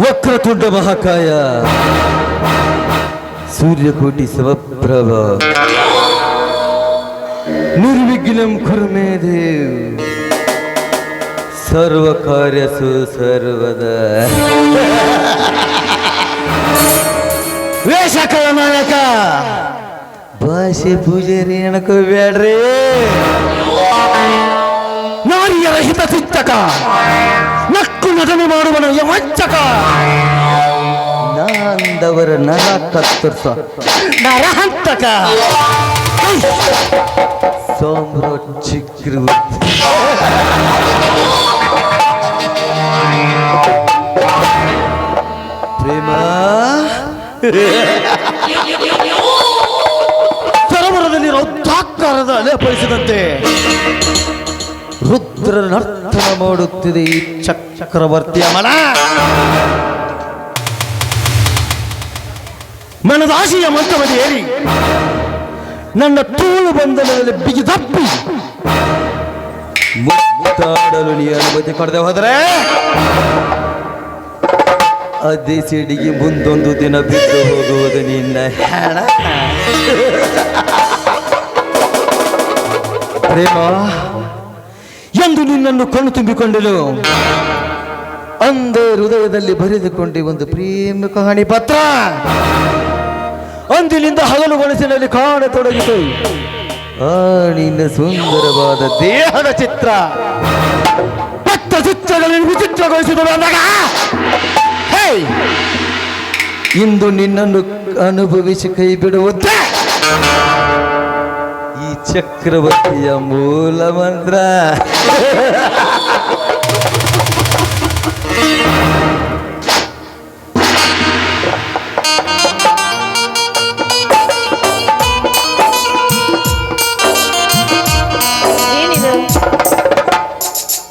ವಕ್ರತುಂಡ ಮಹಾಕಾಯ. ಸೂರ್ಯಕೋಟಿ ಸಮಪ್ರಭ ನಿರ್ವಿಘ್ನಂ ಕುರ್ಮೇ ದೇವ್. ಸರ್ವ ಕಾರ್ಯಸು ಸರ್ವದ. ವೇಷಕಳ ನಾಯಕ! ಭಾಷೆ ಪೂಜಾರಿ ಅನ್ಕೋಬೇಡ್ರಿ ನಾರಿಯರ ಹಿತ ಚಿತ್ತಕ ನಕ್ಕು ನಟನೆ ಮಾಡುವನ ವಂಚಕ ನಾಂದವರ ನರ ಕತ್ತರ್ಸ. ನರಹಂತಕ ಸೋಮ್ರೋ ಚಕ್ರವರ್ತಿ ಪ್ರೇಮ. ಅಪ್ಪಳಿಸಿದಂತೆ ರುದ್ರ ನರ್ತನ ಮಾಡುತ್ತಿದೆ ಈ ಚಕ್ರವರ್ತಿಯ ಮನ. ಮನದಾಶಿಯ ಮಂತ್ರವದಿ ಹೇಳಿ, ನನ್ನ ತೂಳು ಬಂಧನದಲ್ಲಿ ಬಿಗಿದಪ್ಪಿ ಮುತ್ತಾಡಲು ನೀ ಅನುಮತಿ ಕೊಡದೆ ಹೋದರೆ ಅದೇ ಸಿಡಿಗೆ ಮುಂದೊಂದು ದಿನ ಬಿದ್ದು ಹೋಗುವುದು ನಿನ್ನ ಹೆಣ. ಪ್ರೇಮ, ಎಂದು ನಿನ್ನನ್ನು ಕಣ್ಣು ತುಂಬಿಕೊಂಡನು. ಅಂದೇ ಹೃದಯದಲ್ಲಿ ಬರೆದುಕೊಂಡೆ ಒಂದು ಪ್ರೇಮ ಕಹಾಣಿ ಪತ್ರ. ಅಂದಿನಿಂದ ಹಗಲು ಮನಸ್ಸಿನಲ್ಲಿ ಕಾಣತೊಡಗಿತು. ಆ ನಿನ್ನ ಸುಂದರವಾದ ದೇಹದ ಚಿತ್ರ. ಪಟ್ಟ ಚಿತ್ರಗಳನ್ನು ವಿಚಿತ್ರಗೊಳಿಸಿದಳು ಅಂದಾಗ. ಹೇ, ಇಂದು ನಿನ್ನನ್ನು ಅನುಭವಿಸಿ ಕೈ ಬಿಡುವುದೇ. ಚಕ್ರವರ್ತಿಯ ಮೂಲ ಮಂತ್ರ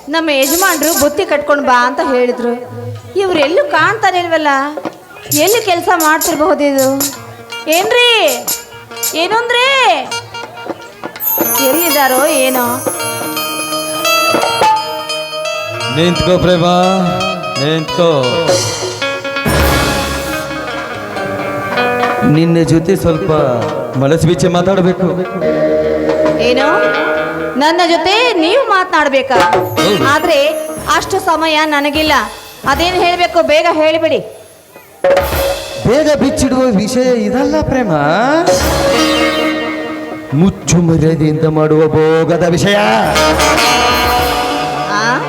ನಮ್ಮ ಯಜಮಾನ್ರು ಬುತ್ತಿ ಕಟ್ಕೊಂಡು ಬಾ ಅಂತ ಹೇಳಿದ್ರು. ಇವರೆಲ್ಲೂ ಕಾಣ್ತಾನೆ ಇಲ್ವಲ್ಲ? ಎಲ್ಲಿ ಕೆಲಸ ಮಾಡ್ತಿರ್ಬಹುದು ಇದು ಏನ್ರಿ? ಏನಂದ್ರಿ? ಎಲ್ಲಿದ್ದಾರೋ ಏನೋ. ನಿಂತ್ಕೋ ಪ್ರೇಮ ನಿಂತ್ಕೋ. ನಿನ್ನ ಜೊತೆ ಸ್ವಲ್ಪ ಮನಸ್ಸು ಬಿಚ್ಚಿ ಮಾತಾಡಬೇಕು. ಏನೋ? ನನ್ನ ಜೊತೆ ನೀವು ಮಾತನಾಡ್ಬೇಕಾ? ಆದ್ರೆ ಅಷ್ಟು ಸಮಯ ನನಗಿಲ್ಲ. ಅದೇನು ಹೇಳಬೇಕು ಬೇಗ ಹೇಳಿಬಿಡಿ. ಬೇಗ ಬಿಚ್ಚಿಡುವ ವಿಷಯ ಇದಲ್ಲ ಪ್ರೇಮ. ಮುಚ್ಚು ಮರ್ಯಾದೆಯಿಂದ ಮಾಡುವ ಭೋಗದ ವಿಷಯ. ಆ?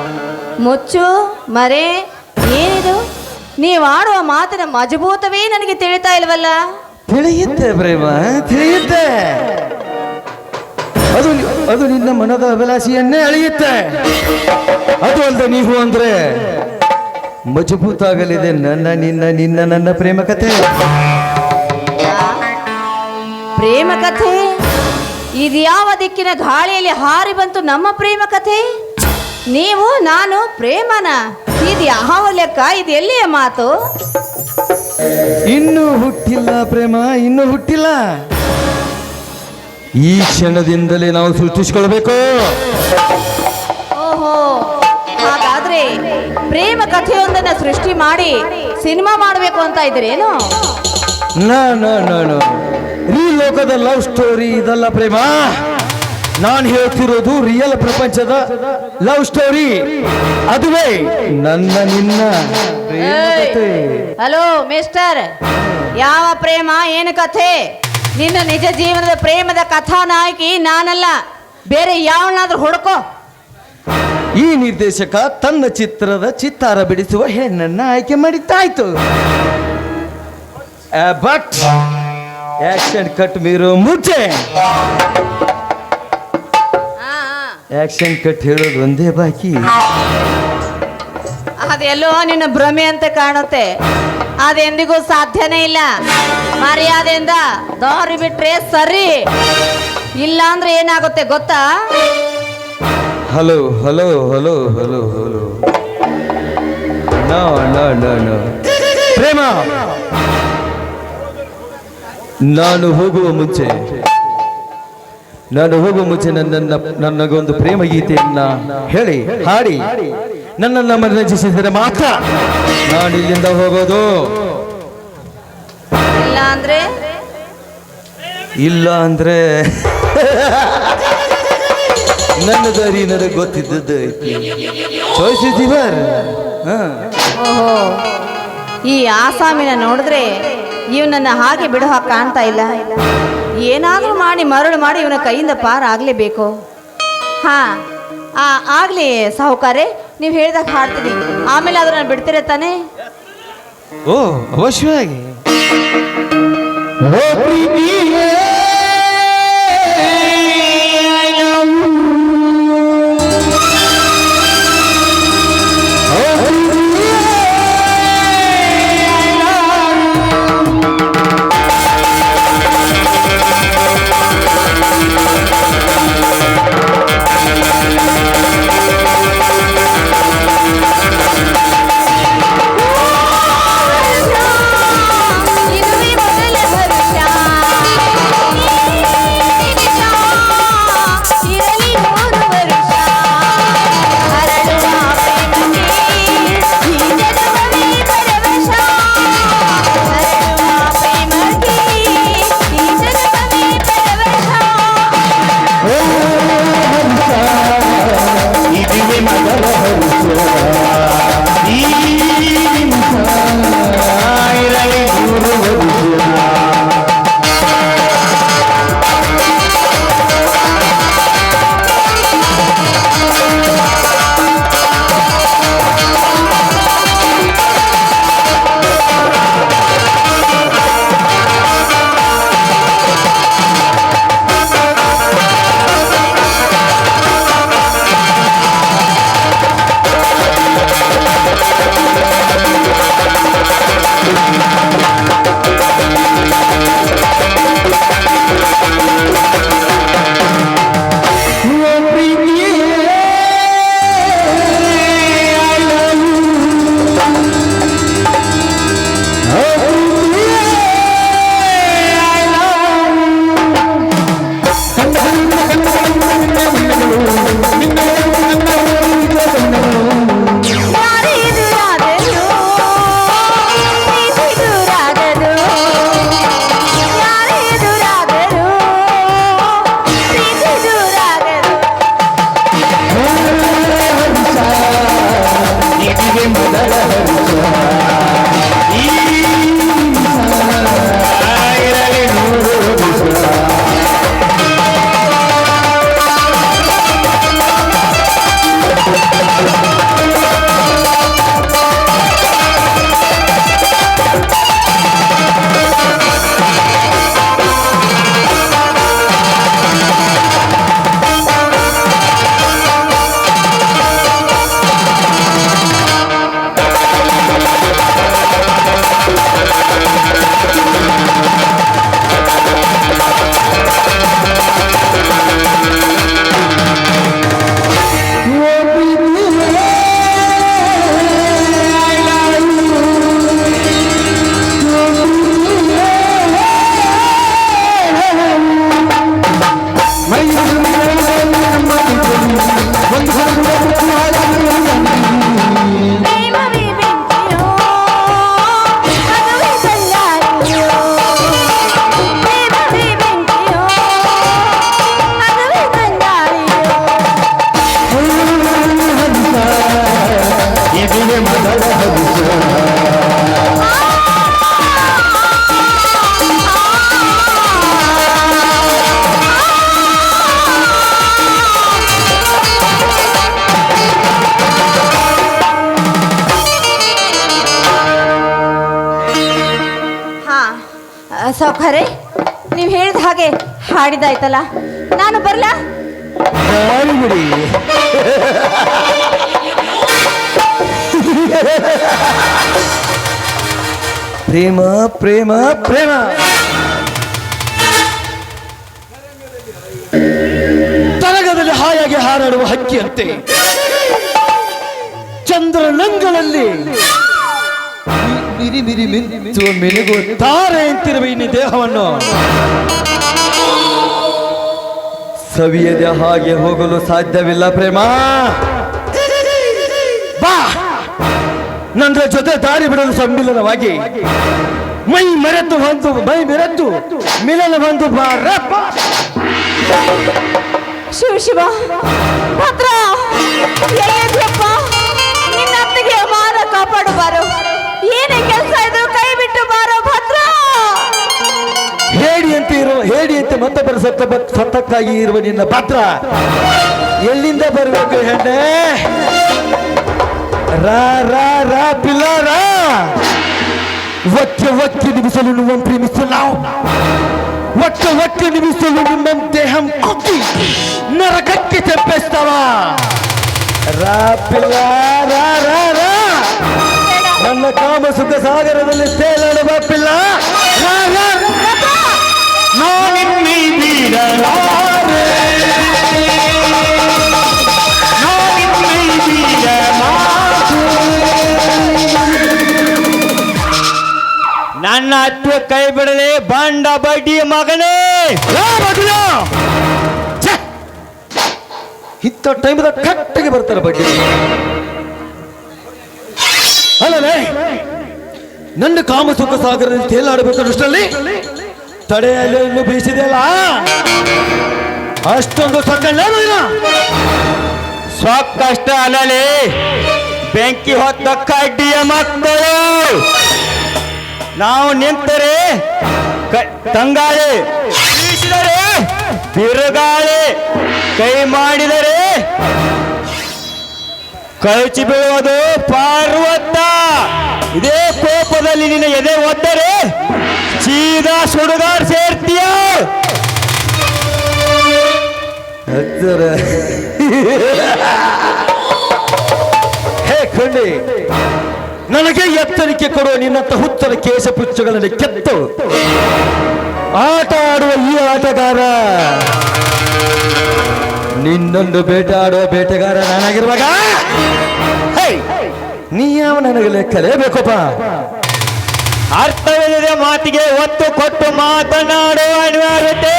ಮುಚ್ಚು ಮರೆ ಏನಿದು ನೀವು ಆಡುವ ಮಾತಿನ ಮಜಬೂತವೇ ನನಗೆ ತಿಳಿತಾ ಇಲ್ವಲ್ಲ? ತಿಳಿಯುತ್ತೆ ಪ್ರೇಮ ತಿಳಿಯುತ್ತೆ. ಅದು ನಿ- ಅದು ನಿನ್ನ ಮನದ ಅಭಿಲಾಷೆಯನ್ನೇ ಅಳಿಯುತ್ತೆ. ಅದು ಅಲ್ಲದೆ ನೀವು ಅಂದ್ರೆ ಮಜಬೂತ ಆಗಲಿದೆ ನನ್ನ ನಿನ್ನ ನಿನ್ನ ನನ್ನ ಪ್ರೇಮ ಕಥೆ ಪ್ರೇಮ ಕಥೆ ಇದ್ಯಾವ ದಿಕ್ಕಿನ ಗಾಳಿಯಲ್ಲಿ ಹಾರಿ ಬಂತು ನಮ್ಮ ಪ್ರೇಮ ಕಥೆ? ನೀವು ನಾನು ಪ್ರೇಮನ. ಇದು ಯಾವ ಲೆಕ್ಕ? ಇದು ಎಲ್ಲಿಯ ಮಾತು? ಇನ್ನು ಹುಟ್ಟಿಲ್ಲ ಪ್ರೇಮ ಇನ್ನು ಹುಟ್ಟಿಲ್ಲ. ಈ ಕ್ಷಣದಿಂದಲೇ ನಾವು ಸೃಷ್ಟಿಸಿಕೊಳ್ಬೇಕು. ಓಹೋ ಹಾಗಾದ್ರೆ ಪ್ರೇಮ ಕಥೆಯೊಂದನ್ನ ಸೃಷ್ಟಿ ಮಾಡಿ ಸಿನಿಮಾ ಮಾಡಬೇಕು ಅಂತ ಇದ್ರೇನು ನಾ ನಾ ನಾ ನಾ. ಈ ಲೋಕದ ಲವ್ ಸ್ಟೋರಿ ಇದಲ್ಲ ಪ್ರೇಮ. ನಾನು ಹೇಳ್ತಿರೋದು ರಿಯಲ್ ಪ್ರಪಂಚದ ಲವ್ ಸ್ಟೋರಿ. ಅದುವೇ ನನ್ನ ನಿನ್ನ. ಹಲೋ ಮಿಸ್ಟರ್ ಯಾವ ಪ್ರೇಮ ಏನು ಕಥೆ? ನಿನ್ನ ನಿಜ ಜೀವನದ ಪ್ರೇಮದ ಕಥಾನಾಯಕಿ ನಾನಲ್ಲ. ಬೇರೆ ಯಾವನಾದ್ರೂ ಹುಡುಕೋ. ಈ ನಿರ್ದೇಶಕ ತನ್ನ ಚಿತ್ರದ ಚಿತ್ತಾರ ಬಿಡಿಸುವ ಹೆಣ್ಣನ್ನ ಆಯ್ಕೆ ಮಾಡಿದ್ದಾಯ್ತು. ಬಟ್ ಆಕ್ಷನ್ ಕಟ್ ಮೀರೋ ಮುಂಚೆ ಆಕ್ಷನ್ ಕಟ್ ಹೇಳೋದು ಒಂದೇ ಬಾಕಿ. ಅದೆಲ್ಲೋ ನಿನ್ನ ಭ್ರಮೆ ಅಂತ ಕಾಣುತ್ತೆ. ಅದೆಂದಿಗೂ ಸಾಧ್ಯನೇ ಇಲ್ಲ. ಮರ್ಯಾದೆಯಿಂದ ದಾರಿ ಬಿಟ್ರೆ ಸರಿ. ಇಲ್ಲ ಅಂದ್ರೆ ಏನಾಗುತ್ತೆ ಗೊತ್ತಾ? Hello hello hello hello hello no no no no Prema ನಾನು ಹೋಗುವ ಮುಂಚೆ ನಾನು ಹೋಗುವ ಮುಂಚೆ ನನ್ನ ನನಗೊಂದು ಪ್ರೇಮ ಗೀತೆಯನ್ನ ಹೇಳಿ ಹಾಡಿ. ನನ್ನನ್ನು ಮನರಂಜಿಸಿದರೆ ಮಾತ್ರ ನಾನು ಇಲ್ಲಿಂದ ಹೋಗೋದು. ಇಲ್ಲ ಅಂದ್ರೆ ಇಲ್ಲ ಅಂದ್ರೆ ನನ್ನ ದಾರಿ ನನಗೆ ಗೊತ್ತಿದ್ದದ್ದು ಐತಿ. ಚಾಯ್ಸ್ ಈ ಆಸಾಮಿನ ನೋಡಿದ್ರೆ ಇವನನ್ನ ಹಾಗೆ ಬಿಡೋ ಹಾಗೆ ಕಾಣ್ತಾ ಇಲ್ಲ. ಏನಾದರೂ ಮಾಡಿ ಮರಳು ಮಾಡಿ ಇವನ ಕೈಯಿಂದ ಪಾರ ಆಗಲೇಬೇಕು. ಹಾ ಆ ಆಗ್ಲಿ ಸಾಹುಕಾರೆ ನೀವು ಹೇಳಿದಾಗ ಹಾಡ್ತೀನಿ. ಆಮೇಲೆ ನಾನು ಬಿಡ್ತೀರ ತಾನೇ? ಓ ಅವಶ್ಯವಾಗಿ. ಸೌಖರೆ ನೀವು ಹೇಳಿದ ಹಾಗೆ ಹಾಡಿದಾಯ್ತಲ್ಲ, ನಾನು ಬರ್ಲಾ? ಪ್ರೇಮ ಪ್ರೇಮ ಪ್ರೇಮ. ತರಗದಲ್ಲಿ ಹಾಯಾಗಿ ಹಾರಾಡುವ ಹಕ್ಕಿಯಂತೆ ಚಂದ್ರನಂಗಳಲ್ಲಿ ಮಿರಿ ಮಿರಿ ಮಿಂಚು ಮಿನುಗು ತಾರೆ ಅಂತಿರುವ ಇನ್ನು ದೇಹವನ್ನು. ಸವಿಯದೆ ಹಾಗೆ ಹೋಗಲು ಸಾಧ್ಯವಿಲ್ಲ ಪ್ರೇಮ. ಬಾ. ನನ್ನ ಜೊತೆ ದಾರಿ ಬಿಡಲು ಸಮ್ಮಿಲನವಾಗಿ ಮೈ ಮರೆತು ಬಂತು ಮೈ ಮೆರೆತು ಮಿಲನ ಬಂದು ಬಾರಪ್ಪ ಶಿವ ಶಿವ, ಭದ್ರ ಹೇಡಿಯಂತೆ ಮತ್ತೊಬ್ಬರ ಸತ್ತ ಬತ್- ಸತ್ತಕ್ಕಾಗಿ ಇರುವ ನಿನ್ನ ಪಾತ್ರ ಎಲ್ಲಿಂದ ಬರಬೇಕು ಹೆಣ್ಣೆ ರಾ ರಾ ರಾ ಪಿಲ್ಲ ರಾ ಒಕ್ಕೆ ಒಕ್ಕೆ ನಿಮಿಸಲು ನಿಮ್ಮನ್ನು ಪ್ರೇಮಿಸಲು ನಾವು ಒಕ್ಕ ಒಕ್ಕೆ ನಿಮಿಸಲು ನಿಮ್ಮ ದೇಹಂ ಕುಕ್ಕಿ ನರಕಕ್ಕೆ ತೆಪ್ಪಿಸ್ತವ ರಾ ಪಿಲ್ಲ ರಾ ರಾ ರಾ ನನ್ನ ಕಾಮ ಸುಖ ಸಾಗರದಲ್ಲಿ ತೇಲಾಡುವ ಪಿಲ್ಲ ರಾ ರಾ ರಾ. ನನ್ನ ಹತ್ತು ಕೈ ಬಿಡಲಿ, ಬಂಡ ಬಡ್ಡಿ ಮಗನೇ. ಇತ್ತ ಟೈಮ್ದಾಗ ಕಟ್ಟಿಗೆ ಬರ್ತಾರೆ ಬಡ್ಡಿ. ಅಲ್ಲಲೇ, ನನ್ನ ಕಾಮ ಸುಖ ಸಾಗರದಲ್ಲಿ ತೇಲಾಡಬೇಕನ್ನಷ್ಟರಲ್ಲಿ ತಡೆಯಲು ಬೀಸಿದೆಯಲ್ಲ? ಅಷ್ಟೊಂದು ಸಕ್ಕಲ್ಲ ಸ್ವಕ್ಕಷ್ಟ ಅಲ್ಲಲಿ ಬೆಂಕಿ ಹೊತ್ತ ಕಡ್ಡಿಯ ಮಕ್ಕಳು. ನಾವು ನಿಂತರೆ ತಂಗಾಳಿ ಬೀಸಿದರೆ, ಬಿರುಗಾಳಿ ಕೈ ಮಾಡಿದರೆ, ಕಳಚಿ ಬೀಳುವುದು ಪಾರ್ವತ. ಇದೇ ಕೋಪದಲ್ಲಿ ನಿನ್ನ ಎದೆ ಒದ್ದರೆ ಸೀದಾ ಸುಡುಗಾರ್ ಸೇರ್ತೀಯ? ಹೇ ಖಂಡಿ ನನಗೆ ಎತ್ತರಿಕೆ ಕೊಡುವ ನಿನ್ನಂತ ಹುಚ್ಚರ ಕೇಶಪುಚ್ಚಗಳನ್ನು ಕೆತ್ತು. ಆಟ ಆಡುವ ಈ ಆಟಗಾರ. ನಿನ್ನೊಂದು ಬೇಟೆ ಆಡುವ ಬೇಟೆಗಾರ ನಾನಾಗಿರುವಾಗ ಹೇ ನೀ ಯಾವ ನನಗೆ ಲೆಕ್ಕಲೇಬೇಕಪ್ಪ? ಅರ್ಥವಿಲ್ಲದೆ ಮಾತಿಗೆ ಒತ್ತು ಕೊಟ್ಟು ಮಾತನಾಡುವ ಅನಿವಾರ್ಯತೆ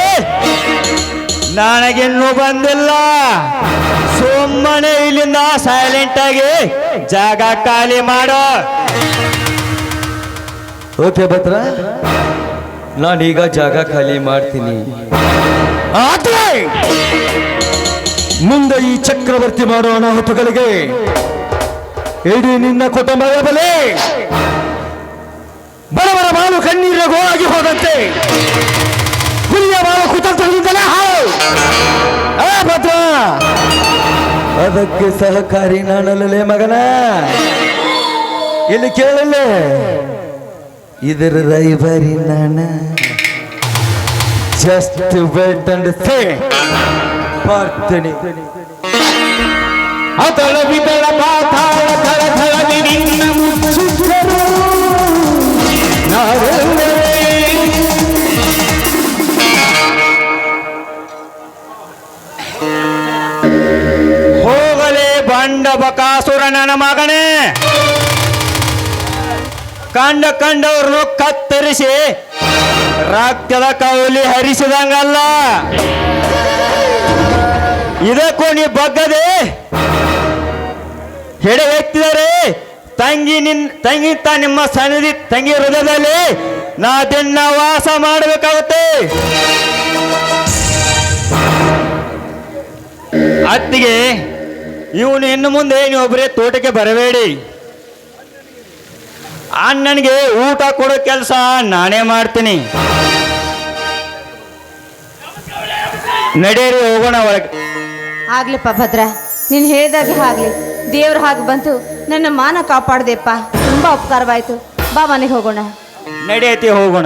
ನನಗಿನ್ನೂ ಬಂದಿಲ್ಲ. ಸುಮ್ಮನೆ ಇಲ್ಲಿಂದ ಸೈಲೆಂಟ್ ಆಗಿ ಜಾಗ ಖಾಲಿ ಮಾಡೋ. ಓಕೆ ಭದ್ರ ನಾನೀಗ ಜಾಗ ಖಾಲಿ ಮಾಡ್ತೀನಿ. ಮುಂದೆ ಈ ಚಕ್ರವರ್ತಿ ಮಾಡೋ ಅನಾಹುತಗಳಿಗೆ ಇಡೀ ನಿನ್ನ ಕುಟುಂಬದ ಬಲೆ. ಬಡವರ ಬಾಳು ಕಣ್ಣೀರ ಗೋಳಾಗಿ ಹೋದಂತೆ. ಹುಲಿಯ ಬಾಳು ಕುತಂತ್ರದಿಂದಲೇ ಹಾಳು. ಭದ್ರ. ಅದಕ್ಕೆ ಸಹಕಾರಿ ನಾನಲ್ಲೇ ಮಗನ. ಇಲ್ಲಿ ಕೇಳಲ್ಲೇ. ಇದರ ರೈಬರಿ ನಾನ. ಜಸ್ಟ್ ವೇಟ್ ಅಂಡ್ ಸೇ ಬರ್ತೀನಿ ಅತಳ ಬಿದಳ ಪಾತಾಳ ಥಳ ಥಳದಿ ನಿನ್ನ ಕಂಡ ಕಂಡವ್ರನ್ನು ಕತ್ತರಿಸಿ ರಕ್ತದ ಕೌಲಿ ಹರಿಸಿದಂಗಲ್ಲ. ಇದಕ್ಕೂ ನೀ ಬಗ್ಗದೆ ಹೆಡೆ ಎತ್ತಿದರೆ ತಂಗಿ ನಿನ್ ತಂಗಿ ತ ನಿಮ್ಮ ಸನ್ನಿಧಿ ತಂಗಿ ಹೃದಯದಲ್ಲಿ ನಾ ದಿನ ವಾಸ ಮಾಡಬೇಕಾಗುತ್ತೆ. ಅತ್ತಿಗೆ, ಇವನು ಇನ್ನು ಮುಂದೆ ನೀವೊಬ್ಬರೇ ತೋಟಕ್ಕೆ ಬರಬೇಡಿ. ಅಣ್ಣನಿಗೆ ಊಟ ಕೊಡೋ ಕೆಲಸ ನಾನೇ ಮಾಡ್ತೀನಿ. ನಡೆಯಿರಿ ಹೋಗೋಣ ಒಳಗೆ. ಆಗ್ಲಿಪ್ಪ ಭದ್ರ ನೀನು ಹೇಳಿದಾಗ ಆಗ್ಲಿ. ದೇವ್ರ ಹಾಗೆ ಬಂತು ನನ್ನ ಮಾನ ಕಾಪಾಡ್ದೆಪ್ಪ. ತುಂಬಾ ಉಪಕಾರವಾಯ್ತು. ಬಾ ಮನೆಗೆ ಹೋಗೋಣ. ನಡೆಯತಿ ಹೋಗೋಣ.